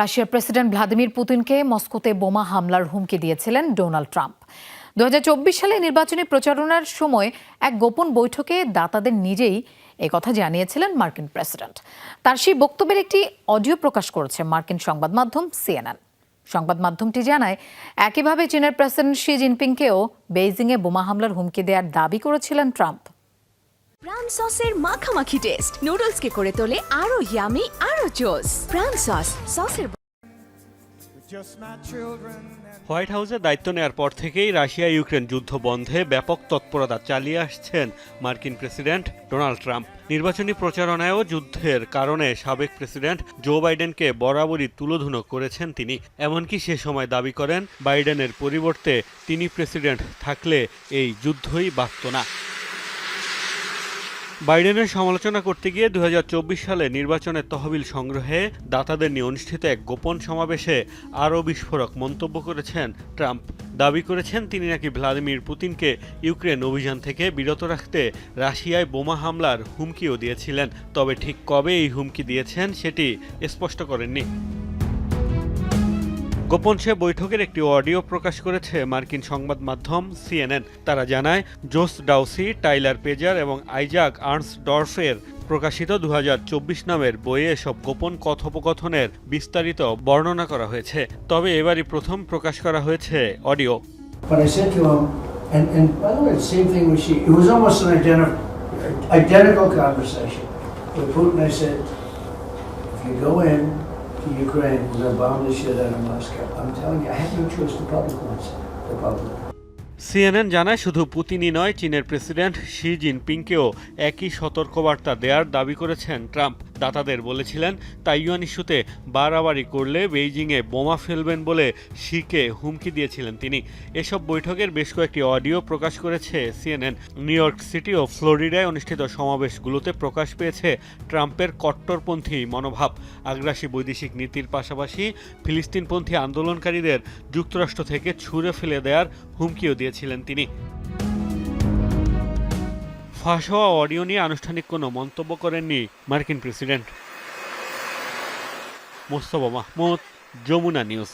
রাশিয়ার president Vladimir পুতিনকে মস্কোতে বোমা হামলার হুমকি দিয়েছিলেন ডোনাল্ড ট্রাম্প। দুহাজার চব্বিশ সালে নির্বাচনী প্রচারণার সময় এক গোপন বৈঠকে দাতাদের নিজেই কথা জানিয়েছিলেন মার্কিন প্রেসিডেন্ট। তার সেই বক্তব্যের একটি অডিও প্রকাশ করেছে মার্কিন সংবাদ মাধ্যম সিএনএন। সংবাদ মাধ্যমটি জানায়, একইভাবে চীনের প্রেসিডেন্ট শি জিনপিংকেও বেইজিংয়ে বোমা হামলার হুমকি দেওয়ার দাবি করেছিলেন ট্রাম্প। প্রাণ সসের মাখামাখি টেস্ট নুডলসকে করে তোলে আরও ইয়ামি আরও জোস প্রাণ সস সসের হোয়াইট হাউসের দায়িত্ব নেওয়ার পর থেকেই রাশিয়া, ইউক্রেন যুদ্ধ বন্ধে ব্যাপক তৎপরতা চালিয়ে আসছেন মার্কিন প্রেসিডেন্ট ডোনাল্ড ট্রাম্প। নির্বাচনী প্রচারণায়ও যুদ্ধের কারণে সাবেক প্রেসিডেন্ট জো বাইডেনকে বরাবরই তুলোধুনো করেছেন তিনি। এমনকি সে সময় দাবি করেন, বাইডেনের পরিবর্তে তিনি প্রেসিডেন্ট থাকলে এই যুদ্ধই বাঁচত না। বাইডেনের সমালোচনা করতে গিয়ে দু হাজার চব্বিশ সালে নির্বাচনের তহবিল সংগ্রহে দাতাদের নিয়ে অনুষ্ঠিত এক গোপন সমাবেশে আরও বিস্ফোরক মন্তব্য করেছেন ট্রাম্প। দাবি করেছেন তিনি নাকি ভ্লাদিমির পুতিনকে ইউক্রেন অভিযান থেকে বিরত রাখতে রাশিয়ায় বোমা হামলার হুমকিও দিয়েছিলেন। তবে ঠিক কবে এই হুমকি দিয়েছেন সেটি স্পষ্ট করেননি। গোপন সে বৈঠকের একটি অডিও প্রকাশ করেছে মার্কিন সংবাদ মাধ্যম সিএনএন। তারা জানায় জোস ডাউসি টাইলার পেজার এবং আইজাক আর্নস ডরফের প্রকাশিত দু হাজার চব্বিশ নামের বইয়ে এসব গোপন কথোপকথনের বিস্তারিত বর্ণনা করা হয়েছে। তবে এবারই প্রথম প্রকাশ করা হয়েছে audio. Identical conversation. With Putin, I said, if you go in Ukraine, was bomb the shit out of Moscow. I'm telling you, I have no choice. The public wants. The public. CNN জানায় শুধু পুতিনই নয় চীনের president Xi জিনপিংকেও একই সতর্কবার্তা দেওয়ার দাবি করেছেন Trump দাতাদের বলেছিলেন, তাইওয়ান ইস্যুতে বাড়াবাড়ি করলে বেইজিংয়ে বোমা ফেলবেন বলে শিকে হুমকি দিয়েছিলেন তিনি। এসব বৈঠকের বেশ কয়েকটি অডিও প্রকাশ করেছে সিএনএন। নিউ ইয়র্ক সিটি ও ফ্লোরিডায় অনুষ্ঠিত সমাবেশগুলোতে প্রকাশ পেয়েছে ট্রাম্পের কট্টরপন্থী মনোভাব। আগ্রাসী বৈদেশিক নীতির পাশাপাশি ফিলিস্তিনপন্থী আন্দোলনকারীদের যুক্তরাষ্ট্র থেকে ছুঁড়ে ফেলে দেওয়ার হুমকিও দিয়েছিলেন তিনি। ফাঁস হওয়া অডিও নিয়ে আনুষ্ঠানিক কোনো মন্তব্য করেননি মার্কিন প্রেসিডেন্ট। মোস্তফা মাহমুদ যমুনা নিউজ।